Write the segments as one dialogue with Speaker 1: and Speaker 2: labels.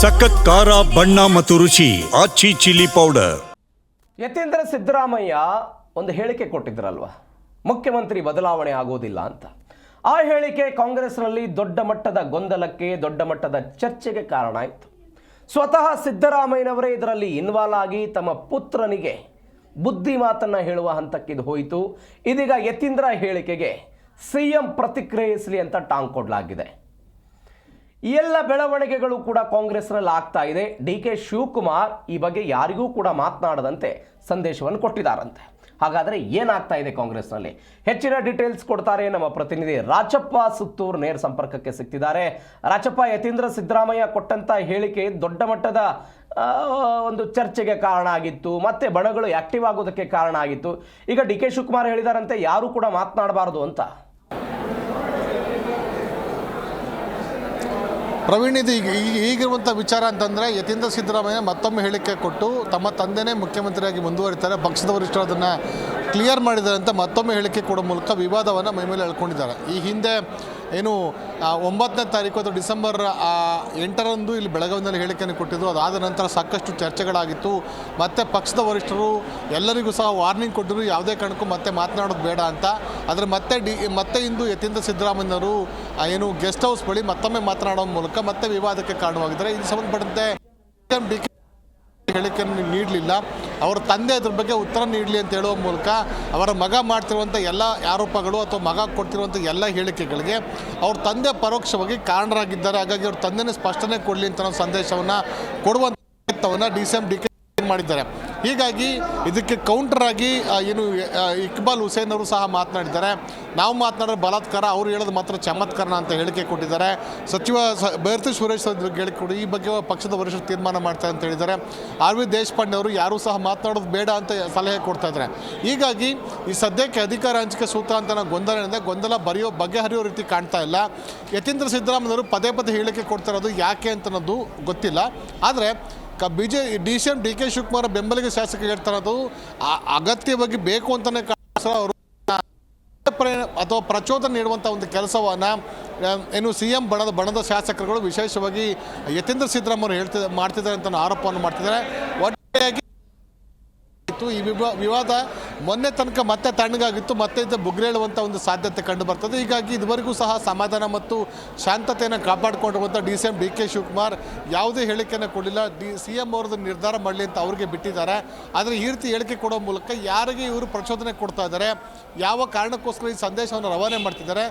Speaker 1: ಸಖತ್ ಖಾರ, ಬಣ್ಣ ಮತ್ತು ರುಚಿ ಆಚಿ ಚಿಲ್ಲಿ ಪೌಡರ್.
Speaker 2: ಯತೀಂದ್ರ ಸಿದ್ದರಾಮಯ್ಯ ಒಂದು ಹೇಳಿಕೆ ಕೊಟ್ಟಿದ್ರಲ್ವ? ಮುಖ್ಯಮಂತ್ರಿ ಬದಲಾವಣೆ ಆಗೋದಿಲ್ಲ ಅಂತ. ಆ ಹೇಳಿಕೆ ಕಾಂಗ್ರೆಸ್ನಲ್ಲಿ ದೊಡ್ಡ ಮಟ್ಟದ ಗೊಂದಲಕ್ಕೆ, ದೊಡ್ಡ ಮಟ್ಟದ ಚರ್ಚೆಗೆ ಕಾರಣ ಆಯಿತು. ಸ್ವತಃ ಸಿದ್ದರಾಮಯ್ಯನವರೇ ಇದರಲ್ಲಿ ಇನ್ವಾಲ್ವ್ ಆಗಿ ತಮ್ಮ ಪುತ್ರನಿಗೆ ಬುದ್ಧಿ ಮಾತನ್ನು ಹೇಳುವ ಹಂತಕ್ಕಿದು ಹೋಯಿತು. ಇದೀಗ ಯತೀಂದ್ರ ಹೇಳಿಕೆಗೆ ಸಿ ಎಂ ಪ್ರತಿಕ್ರಿಯಿಸಲಿ ಅಂತ ಟಾಂಗ್ ಕೊಡಲಾಗಿದೆ. ಈ ಎಲ್ಲ ಬೆಳವಣಿಗೆಗಳು ಕೂಡ ಕಾಂಗ್ರೆಸ್ನಲ್ಲಿ ಆಗ್ತಾ ಇದೆ. ಡಿ ಕೆ ಶಿವಕುಮಾರ್ ಈ ಬಗ್ಗೆ ಯಾರಿಗೂ ಕೂಡ ಮಾತನಾಡದಂತೆ ಸಂದೇಶವನ್ನು ಕೊಟ್ಟಿದ್ದಾರಂತೆ. ಹಾಗಾದರೆ ಏನಾಗ್ತಾ ಇದೆ ಕಾಂಗ್ರೆಸ್ನಲ್ಲಿ? ಹೆಚ್ಚಿನ ಡೀಟೇಲ್ಸ್ ಕೊಡ್ತಾರೆ ನಮ್ಮ ಪ್ರತಿನಿಧಿ ರಾಜಪ್ಪ ಸುತ್ತೂರ್ ನೇರ ಸಂಪರ್ಕಕ್ಕೆ ಸಿಕ್ತಿದ್ದಾರೆ. ರಾಚಪ್ಪ ಯತೀಂದ್ರ ಸಿದ್ದರಾಮಯ್ಯ ಕೊಟ್ಟಂತ ಹೇಳಿಕೆ ದೊಡ್ಡ ಮಟ್ಟದ ಒಂದು ಚರ್ಚೆಗೆ ಕಾರಣ ಆಗಿತ್ತು. ಮತ್ತೆ ಬಣಗಳು ಆಕ್ಟಿವ್ ಆಗೋದಕ್ಕೆ ಕಾರಣ ಆಗಿತ್ತು. ಈಗ ಡಿ ಕೆ ಶಿವಕುಮಾರ್ ಹೇಳಿದಾರಂತೆ, ಯಾರು ಕೂಡ ಮಾತನಾಡಬಾರದು ಅಂತ.
Speaker 3: ಪ್ರವೀಣ್ ಇದು ಈಗ ಈಗ- ಈಗಿರುವಂಥ ವಿಚಾರ ಅಂತಂದರೆ ಯತೀಂದ್ರ ಸಿದ್ದರಾಮಯ್ಯ ಮತ್ತೊಮ್ಮೆ ಹೇಳಿಕೆ ಕೊಟ್ಟು ತಮ್ಮ ತಂದೆನೇ ಮುಖ್ಯಮಂತ್ರಿಯಾಗಿ ಮುಂದುವರಿತಾರೆ. ಪಕ್ಷದ ವರಿಷ್ಠರು ಅದನ್ನು ಕ್ಲಿಯರ್ ಮಾಡಿದ್ದಾರೆ ಅಂತ ಮತ್ತೊಮ್ಮೆ ಹೇಳಿಕೆ ಕೊಡೋ ಮೂಲಕ ವಿವಾದವನ್ನು ಮೈಮೇಲೆ ಎಳ್ಕೊಂಡಿದ್ದಾರೆ. ಈ ಹಿಂದೆ ಏನು ಒಂಬತ್ತನೇ ತಾರೀಕು ಅಥವಾ ಡಿಸೆಂಬರ್ ಎಂಟರಂದು ಇಲ್ಲಿ ಬೆಳಗಾವಿನಲ್ಲಿ ಹೇಳಿಕೆಯನ್ನು ಕೊಟ್ಟಿದ್ದು ಅದಾದ ನಂತರ ಸಾಕಷ್ಟು ಚರ್ಚೆಗಳಾಗಿತ್ತು. ಮತ್ತು ಪಕ್ಷದ ವರಿಷ್ಠರು ಎಲ್ಲರಿಗೂ ಸಹ ವಾರ್ನಿಂಗ್ ಕೊಟ್ಟರು ಯಾವುದೇ ಕಾರಣಕ್ಕೂ ಮತ್ತೆ ಮಾತನಾಡೋದು ಬೇಡ ಅಂತ. ಆದರೆ ಮತ್ತೆ ಡಿ, ಮತ್ತೆ ಇಂದು ಯತೀಂದ್ರ ಸಿದ್ದರಾಮಯ್ಯನವರು ಏನು ಗೆಸ್ಟ್ ಹೌಸ್ ಬಳಿ ಮತ್ತೊಮ್ಮೆ ಮಾತನಾಡೋ ಮೂಲಕ ಮತ್ತೆ ವಿವಾದಕ್ಕೆ ಕಾರಣವಾಗಿದ್ದಾರೆ. ಇದು ಸಂಬಂಧಪಟ್ಟಂತೆ ಡಿ ಕೆ ಹೇಳಿಕೆಯನ್ನು ನೀಡಲಿಲ್ಲ. ಅವರ ತಂದೆ ಅದ್ರ ಬಗ್ಗೆ ಉತ್ತರ ನೀಡಲಿ ಅಂತ ಹೇಳುವ ಮೂಲಕ ಅವರ ಮಗ ಮಾಡ್ತಿರುವಂಥ ಎಲ್ಲ ಆರೋಪಗಳು ಅಥವಾ ಮಗ ಕೊಡ್ತಿರುವಂಥ ಎಲ್ಲ ಹೇಳಿಕೆಗಳಿಗೆ ಅವ್ರ ತಂದೆ ಪರೋಕ್ಷವಾಗಿ ಕಾರಣರಾಗಿದ್ದಾರೆ. ಹಾಗಾಗಿ ಅವ್ರ ತಂದೆನೇ ಸ್ಪಷ್ಟನೆ ಕೊಡಲಿ ಅಂತ ಸಂದೇಶವನ್ನು ಕೊಡುವಂಥ D C M D K ಮಾಡಿದ್ದಾರೆ. ಹೀಗಾಗಿ ಇದಕ್ಕೆ ಕೌಂಟರ್ ಆಗಿ ಏನು ಇಕ್ಬಾಲ್ ಹುಸೇನ್ ಅವರು ಸಹ ಮಾತನಾಡಿದ್ದಾರೆ. ನಾವು ಮಾತನಾಡೋ ಬಲಾತ್ಕಾರ, ಅವರು ಹೇಳೋದು ಮಾತ್ರ ಚಮತ್ಕಾರ ಅಂತ ಹೇಳಿಕೆ ಕೊಟ್ಟಿದ್ದಾರೆ. ಸಚಿವ ಸ ಬೈರತಿ ಸುರೇಶ್ ಅವರು ಹೇಳಿಕೊಡಿ ಈ ಬಗ್ಗೆ ಪಕ್ಷದ ವರಿಷ್ಠರು ತೀರ್ಮಾನ ಮಾಡ್ತಾರೆ ಅಂತ ಹೇಳಿದ್ದಾರೆ. ಆರ್ ವಿ ದೇಶಪಾಂಡೆ ಅವರು ಯಾರೂ ಸಹ ಮಾತನಾಡೋದು ಬೇಡ ಅಂತ ಸಲಹೆ ಕೊಡ್ತಾ ಇದ್ದಾರೆ. ಹೀಗಾಗಿ ಈ ಸದ್ಯಕ್ಕೆ ಅಧಿಕಾರ ಹಂಚಿಕೆ ಸೂತ್ರ ಅಂತ ನಾವು ಗೊಂದಲ ಏನಿದೆ ಗೊಂದಲ ಬರೆಯೋ ಬಗೆಹರಿಯೋ ರೀತಿ ಕಾಣ್ತಾ ಇಲ್ಲ. ಯತೀಂದ್ರ ಸಿದ್ದರಾಮಯ್ಯವರು ಪದೇ ಪದೇ ಹೇಳಿಕೆ ಕೊಡ್ತಾ ಇರೋದು ಯಾಕೆ ಅಂತ ಅನ್ನೋದು ಗೊತ್ತಿಲ್ಲ. ಆದರೆ ಕ B J D C M D K Shivakumar ಬೆಂಬಲಿಗೆ ಶಾಸಕ ಹೇಳ್ತಾರದು ಅಗತ್ಯವಾಗಿ ಬೇಕು ಅಂತಲೇ ಅವರು. ಅಥವಾ ಪ್ರಚೋದನೆ ನೀಡುವಂಥ ಒಂದು ಕೆಲಸವನ್ನು ಏನು ಸಿ ಎಂ ಬಣದ ಬಣದ ಶಾಸಕರುಗಳು ವಿಶೇಷವಾಗಿ ಯತೀಂದ್ರ ಸಿದ್ದರಾಮಯ್ಯ ಹೇಳ್ತಿದ್ದ ಮಾಡ್ತಿದ್ದಾರೆ ಅಂತ ಆರೋಪವನ್ನು ಮಾಡ್ತಿದ್ದಾರೆ. ಒಟ್ಟಾಗಿ ಈ ವಿವಾ, ವಿವಾದ ಮೊನ್ನೆ ತನಕ ಮತ್ತೆ ತಣ್ಣಗಾಗಿತ್ತು, ಮತ್ತೆ ಇದು ಬುಗ್ರೇಳುವಂಥ ಒಂದು ಸಾಧ್ಯತೆ ಕಂಡು ಬರ್ತದೆ. ಹೀಗಾಗಿ ಇದುವರೆಗೂ ಸಹ ಸಮಾಧಾನ ಮತ್ತು ಶಾಂತತೆಯನ್ನು ಕಾಪಾಡಿಕೊಂಡಿರುವಂಥ D C M D K Shivakumar ಯಾವುದೇ ಹೇಳಿಕೆಯನ್ನು ಕೊಡಲಿಲ್ಲ. ಡಿ, ಸಿ ಎಂ ಅವ್ರದ್ದು ನಿರ್ಧಾರ ಮಾಡಲಿ ಅಂತ ಅವ್ರಿಗೆ ಬಿಟ್ಟಿದ್ದಾರೆ. ಆದರೆ ಈ ರೀತಿ ಹೇಳಿಕೆ ಕೊಡೋ ಮೂಲಕ ಯಾರಿಗೆ ಇವರು ಪ್ರಚೋದನೆ ಕೊಡ್ತಾ ಇದ್ದಾರೆ, ಯಾವ ಕಾರಣಕ್ಕೋಸ್ಕರ ಈ ಸಂದೇಶವನ್ನು ರವಾನೆ ಮಾಡ್ತಿದ್ದಾರೆ,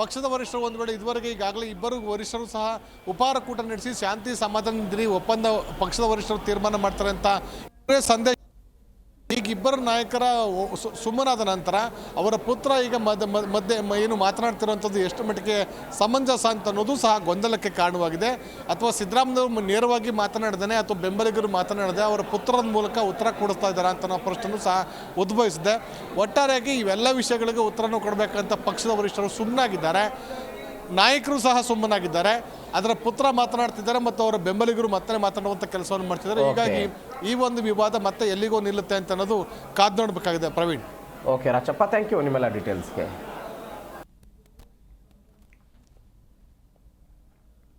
Speaker 3: ಪಕ್ಷದ ವರಿಷ್ಠರು ಒಂದು ವೇಳೆ ಇದುವರೆಗೆ ಈಗಾಗಲೇ ಇಬ್ಬರು ವರಿಷ್ಠರು ಸಹ ಉಪಹಾರ ಕೂಟ ನಡೆಸಿ ಶಾಂತಿ ಸಮಾಧಾನದಲ್ಲಿ ಒಪ್ಪಂದ ಪಕ್ಷದ ವರಿಷ್ಠರು ತೀರ್ಮಾನ ಮಾಡ್ತಾರೆ ಅಂತ ಸಂದೇಶ ಈಗ ಇಬ್ಬರು ನಾಯಕರ ಸುಮ್ಮನಾದ ನಂತರ ಅವರ ಪುತ್ರ ಈಗ ಮಧ್ಯ ಮಧ್ಯ- ಏನು ಮಾತನಾಡ್ತಿರುವಂಥದ್ದು ಎಷ್ಟು ಮಟ್ಟಿಗೆ ಸಮಂಜಸ ಅಂತ ಅನ್ನೋದು ಸಹ ಗೊಂದಲಕ್ಕೆ ಕಾರಣವಾಗಿದೆ. ಅಥವಾ ಸಿದ್ದರಾಮಯ್ಯವರು ನೇರವಾಗಿ ಮಾತನಾಡದೇನೆ ಅಥವಾ ಬೆಂಬಲಿಗರು ಮಾತನಾಡದೆ ಅವರ ಪುತ್ರದ ಮೂಲಕ ಉತ್ತರ ಕೊಡಿಸ್ತಾ ಇದ್ದಾರೆ ಅಂತ ನಾವು ಪ್ರಶ್ನೆಯೂ ಸಹ ಉದ್ಭವಿಸಿದೆ. ಒಟ್ಟಾರೆಯಾಗಿ ಇವೆಲ್ಲ ವಿಷಯಗಳಿಗೆ ಉತ್ತರನೂ ಕೊಡಬೇಕಂತ ಪಕ್ಷದ ವರಿಷ್ಠರು ಸುಮ್ಮನಾಗಿದ್ದಾರೆ ನಾಯಕರು ಸಹ ಸುಮ್ಮನಾಗಿದ್ದಾರೆ. ಅದರ ಪುತ್ರ ಮಾತನಾಡ್ತಿದ್ದಾರೆ ಮತ್ತು ಅವರ ಬೆಂಬಲಿಗರು ಮತ್ತೆ ಮಾತನಾಡುವಂಥ ಕೆಲಸವನ್ನು ಮಾಡ್ತಿದ್ದಾರೆ. ಹೀಗಾಗಿ ಈ ಒಂದು ವಿವಾದ ಮತ್ತೆ ಎಲ್ಲಿಗೋ ನಿಲ್ಲುತ್ತೆ ಅಂತ ಅನ್ನೋದು ಕಾದು ನೋಡಬೇಕಾಗಿದೆ Praveen.
Speaker 2: Okay Rachappa thank you ನಿಮ್ಮೆಲ್ಲ ಡೀಟೇಲ್ಸ್ಗೆ